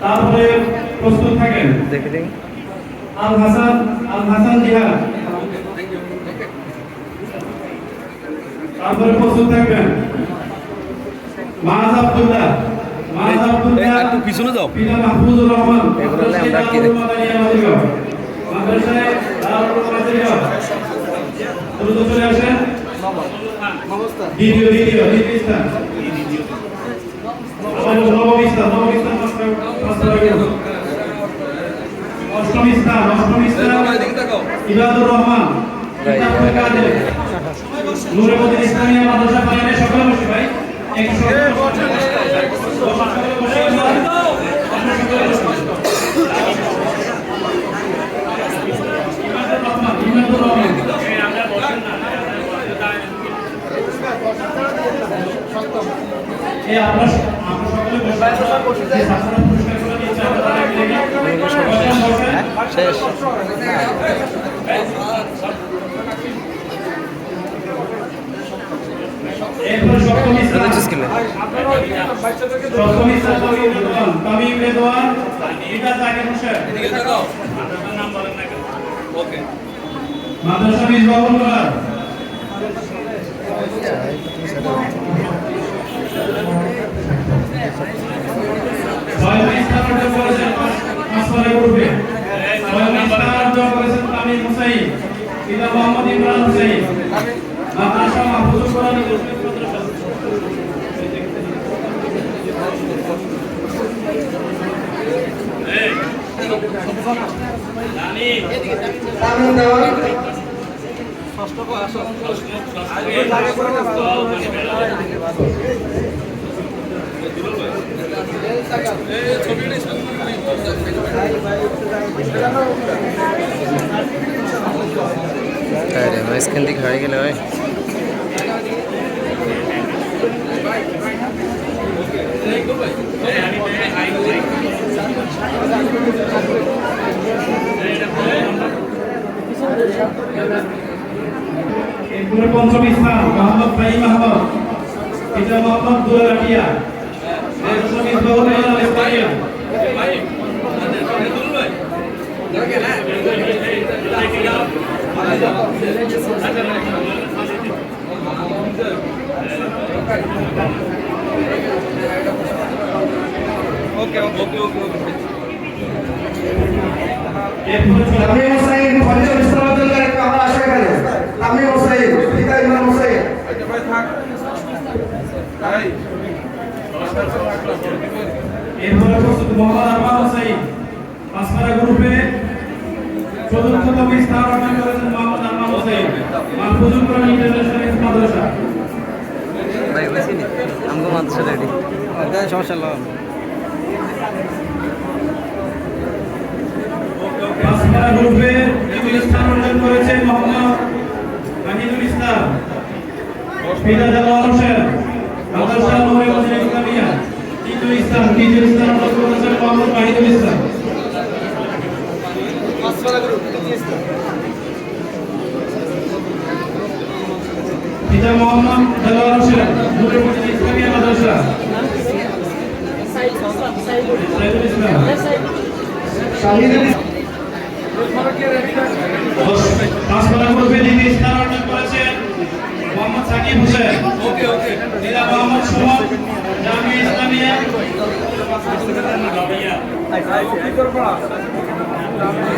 তারপরে প্রস্তুত থাকেন। দেখে দিন আল হাসান আল হাসান জিহাদ তারপরে প্রস্তুত থাকবেন। মাহাজ আব্দুল্লাহ মাহাজ আব্দুল্লাহ একটু পিছনে যাও। পিতা মাহফুজুর রহমান এগুলো আমরা কি মাদ্রাসায় দারুল মাদ্রিয়া দ্রুত চলে আসেন। দ্বিতীয় দ্বিতীয় দ্বিতীয় স্থান আবার নবম স্থান নবম স্থান পাঁচটা- পাঁচটা রাখুন। অষ্টম স্থান অষ্টম স্থান ইবাদুর রহমান নূরুদ্দিন ইসলামিয়া মাদ্রাসা পালানে সকলে বসে ভাই একশো সকলে বসে এবার আমরা শেষ এরপর সপ্তম স্থান বুঝছিস কিলে সপ্তম স্থান তামিম রেদওয়ান তামিম রেদওয়ান পিতা জাকির হোসেন এদিকে তাকাও ওকে মাদ্রাসা মিসবাহুল কুরআন ছয়ম স্থান অর্জন করেছেন আসমানে গ্রুপে ছয়ম স্থান অর্জন করেছেন তামিম হুসাইন পিতা মোহাম্মদ ইমরান হুসাইন মাদ্রাসা মাহফুজুল কোরআন মুসলিম মাদ্রাসা তাই রে স্ক্রিন হয়ে গেলে ভাই এরপরে পঞ্চম স্থান মোহাম্মদ ফাহিম আহমদ পিতা মোহাম্মদ দুলাল আটিয়া মাদ্রাসা মিসবাহুল কোরআন আল ইসলামিয়া ওকে ওকে ওকে ওকে এরপরে চলে তামিম হোসাইন ফরিদুল ইসলাম আব্দুল্লাহ একটু আমার আসো এখানে তামিম হোসাইন পিতা ইমাম হোসাইন আচ্ছা ভাই থাক ভাই এরপরে প্রস্তুত মোহাম্মদ আরমান হোসাইন আসমারা গ্রুপে চতুর্থতম স্থান অর্জন করেছেন মোহাম্মদ আরমান হোসাইন মাহফুজুল কোরআন ইন্টারন্যাশনাল মাদ্রাসা। ভাই বুঝছি নি আমগো মাত্র রেডি। সমস্যা লো আসমারা গ্রুপে দ্বিতীয় স্থান অর্জন করেছেন মোহাম্মদ মাহিদুল ইসলাম পিতা জালাল হোসেন মাদ্রাসা নূরে মদিনা ইসলামিয়া স্থান অর্জন করেছেন মোহাম্মদ মাহিদুল ইসলাম পিতা মোহাম্মদ হোসেন ইসলামিয়া মাদ্রাসা ইসলাম স্থান অর্জন করেছেন মোহাম্মদ সাকিব হোসেন। ওকে ওকে। দিদা মোহাম্মদ সুমন জামিয়া ইসলামিয়া।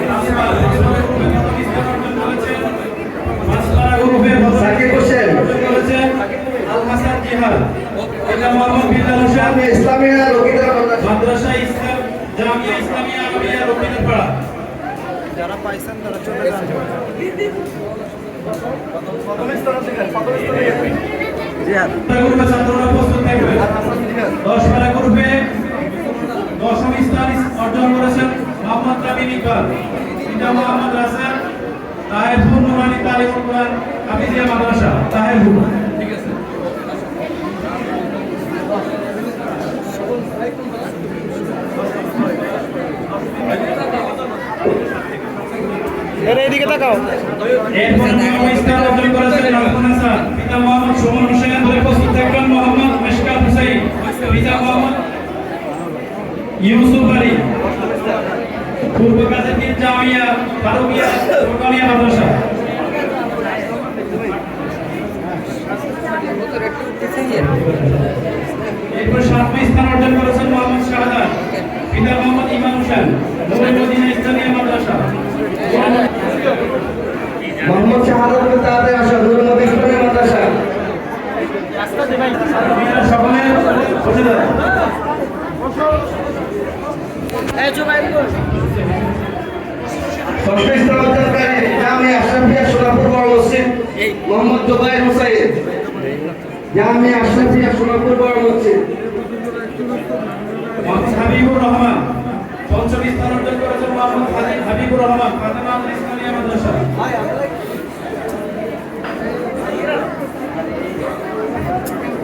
পাঁচপাড়া উস্তাদ পিতা মোহাম্মদ রাসেল তাহেরপুর নুরানি তালিমুল কোরআন হাফিজিয়া মাদ্রাসা তাহেরপুর ঠিক আছে এর এদিকে তাকাও। এরপর নমস্কার আপনি করেছেন রহমান স্যার পিতা মোহাম্মদ সুমন হোসেন উপস্থিত থাকবেন মোহাম্মদ মিশকাত হোসেন পিতা মোহাম্মদ ইউসুফ আলী। পূর্ব কাজের জামিয়া ফারুকিয়া সরকারিয়া মাদ্রাসা। এরপর সাতটি স্থান অর্জন করেছেন মোহাম্মদ শাহাদাত পিতা মোহাম্মদ ইমাম হোসেন মদিনা ইসলামিয়া মাদ্রাসা। মোহাম্মদ শাহাদাত আসা ইসলামী মাদ্রাসা। সকলে বসে যান। স্থান অর্জনকারী জামিয়া আশরাফিয়া সোনাপুর বড় মসজিদ মোহাম্মদ জুবাইর হুসাইন। জামিয়া আশরাফিয়া সোনাপুর বড় মসজিদ। মোহাম্মদ হাবিবুর রহমান পঞ্চম স্থান অর্জন করেছেন মোহাম্মদ হাবিবুর রহমান ফাতেমা ইসলামিয়া মাদ্রাসা।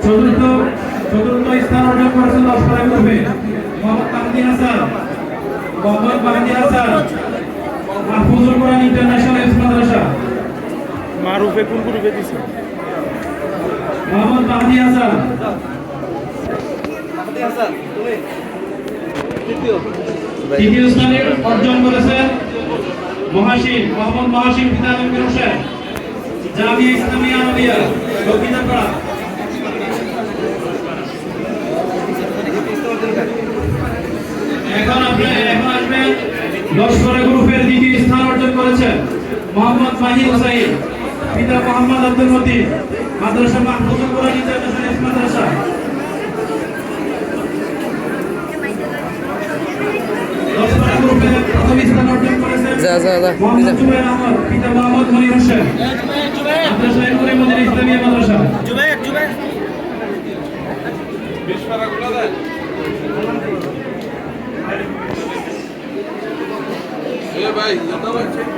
চতুর্থ চতুর্থ স্থান অর্জন করেছেন লস্করের গ্রুপে মোহাম্মদ মাহদি হাসান। মোহাম্মদ মাহদি হাসান মাহফুজুল কোরআন ইন্টারন্যাশনাল মাদ্রাসা। মারুফে কোন গ্রুপে দিছে? মোহাম্মদ মাহদি হাসান তৃতীয় স্থানে অর্জন করেছেন মহাসিন মোহাম্মদ মহাসিন পিতা আলমগীর হোসেন জামিয়া ইসলামিয়া আরবিয়া দক্ষিণাপাড়া এখন আপনি এখন আসবেন। লস্করে গ্রুপের দ্বিতীয় স্থান অর্জন করেছেন। মোহাম্মদ মাহির হোসাইন পিতা মোহাম্মদ আব্দুল মতিন মাদ্রাসা মাহফুজুল কোরআন ইন্টারন্যাশনাল মাদ্রাসা। যা যা যা পিতা মোহাম্মদ মনির হোসেন মাদ্রাসা ইসলামিয়া মাদ্রাসা।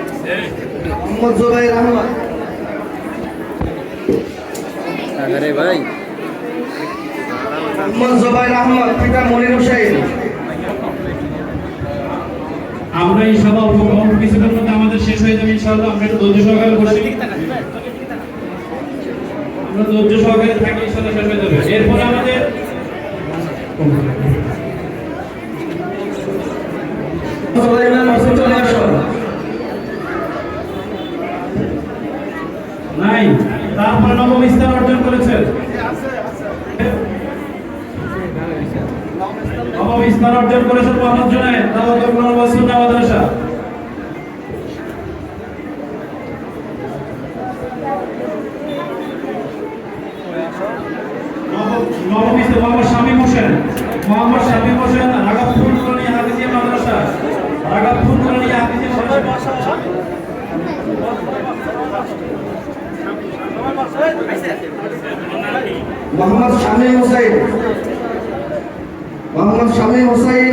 মোহাম্মদ জুবাইর আহমদ আরে ভাই। মোহাম্মদ জুবাইর আহমদ পিতা মনির হুসাইন আমরা ইনশাআল্লাহ অল্প অল্প কিছুক্ষণ মধ্যে আমাদের শেষ হয়ে যাবে ইনশাআল্লাহ। আমরা একটু ধৈর্য সহকারে বসি আমরা ধৈর্য সহকারে থাকি ইনশাআল্লাহ শেষ হয়ে যাবে। এরপর আমাদের সুলাইমান হোসেন চলে আসো নাই তারপরে নবম স্থান অর্জন করেছেন নবম অর্জন করেছেন মোহাম্মদ জুনায়েদ দাওয়াতুল মাদ্রাসা। মোহাম্মদ হোসেন। মোহাম্মদ হোসেন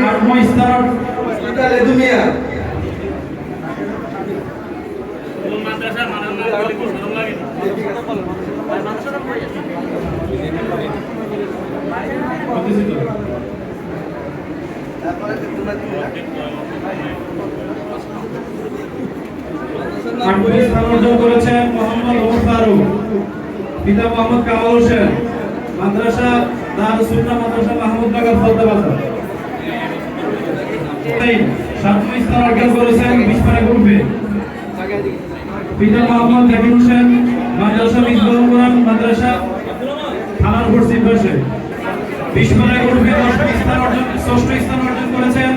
আটম করেছেন মোহাম্মদ পিতা মোহাম্মদ কামাল হোসেন মাদ্রাসা দারুস সুন্নাহ মাদ্রাসা মাহমুদনগর সাতম স্থান অর্জন করেছেন বিস্ফারা গ্রুপে। পিতা মোহাম্মদ জাকির হোসেন, মাদ্রাসা মিসবাহুল কোরআন মাদ্রাসা থানার ভর্তি পাশে বিস্ফারা গ্রুপে দশম স্থান অর্জন ষষ্ঠ স্থান অর্জন করেছেন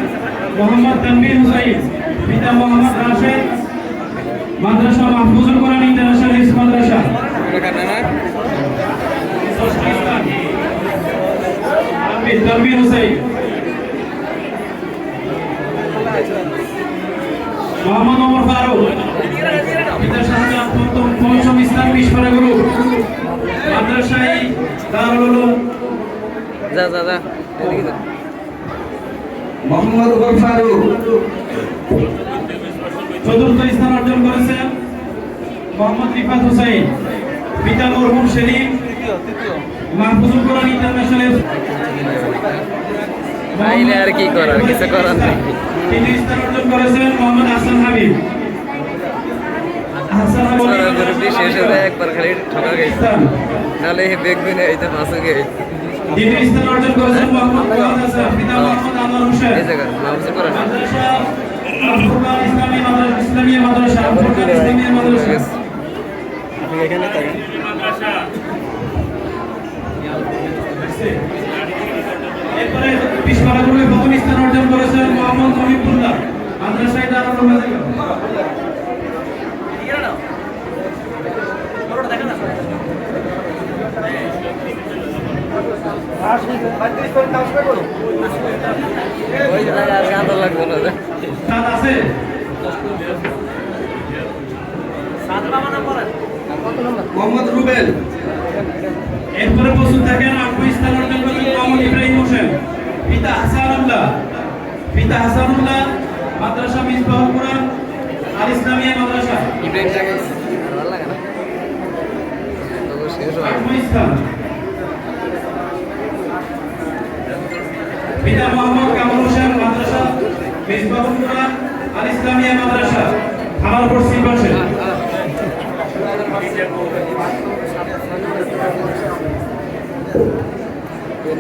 মোহাম্মদ তানভীর হুসাইন। পিতা মোহাম্মদ রাশেদ। মাদ্রাসা মাহফুজুল কোরআন ইন্টারন্যাশনাল ইস মাদ্রাসা। ষষ্ঠ স্থান। তানভীর হুসাইন। মোহাম্মদ ওমর ফারুক। পিতা শাহজাহান প্রথম পঞ্চম ইসলাম বিস্ফোরা গ্রুপ। মাদ্রাসায় দারুল উলুম। যা যা যা মোহাম্মদ উমর ফারুক। চতুর্থ স্থান অর্জন করেছেন মোহাম্মদ রিফাত হুসাইন পিতা মরহুম সেলিম মাহফুজুল কোরআন ইন্টারন্যাশনাল তাইলে আর কি করার? কিছু করার নেই। তিনি স্থান অর্জন করেছেন মোহাম্মদ হাসান হাবিব হাসান হাবিব সারা গ্রুপটি শেষ হয়ে একবার খালি ঠকা গেছে। নাহলে বেগবিনে এইতে পাশে গেছে দ্বিতীয় স্থান অর্জন করেছেন মোহাম্মদ ফরহাদ হাসান পিতা মোহাম্মদ আনোয়ার হোসেন এই করে না। ফুরকান ইসলামিয়া মাদ্রাসা আপনি এখানে থাকেন। এরপরে বিশমালা গ্রুপে প্রথম স্থান অর্জন করেছেন মোহাম্মদ মহিবুল্লাহ মাদ্রাসায় দারুল উলুম ওই জায়গায় আর কাঁদা মোহাম্মদ রুবেল। এরপরে প্রস্তুত থাকেন আট স্থান অর্জন করেছেন মোহাম্মদ ইব্রাহিম হোসেন। পিতা হাসানুল্লাহ পিতা হাসানুল্লাহ মাদ্রাসা মিসবাহুল কোরআন আল ইসলামিয়া মাদ্রাসা। ইব্রাহিম জায়গায় ভালো লাগে না? তবু শেষ হয়। আটম স্থান। পিতা মোহাম্মদ কামাল হোসেন মাদ্রাসা মিসবাহুল কোরআন আল ইসলামিয়া মাদ্রাসা। থানার পশ্চিম পাশে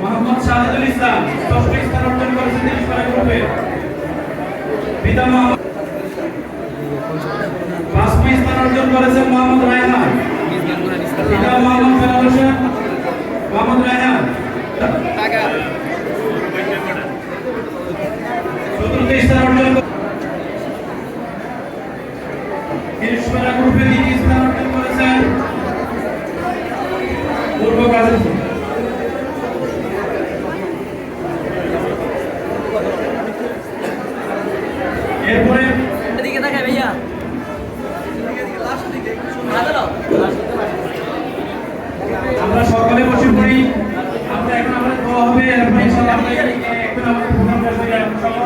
মোহাম্মদ শাহিদুল ইসলাম ষষ্ঠ স্থান অর্জন করেছেন তিরিশ পারা গ্রুপে পিতা মোহাম্মদ পাঁচম স্থান অর্জন করেছেন মোহাম্মদ রায়হান। পিতা মোহাম্মদ ফেরাদ হোসেন, মোহাম্মদ রায়হান। চতুর্থ স্থান অর্জন করে- তিরিশ পারা গ্রুপে দ্বিতীয় স্থান অর্জন করেছেন পূর্ব গাজীপুর।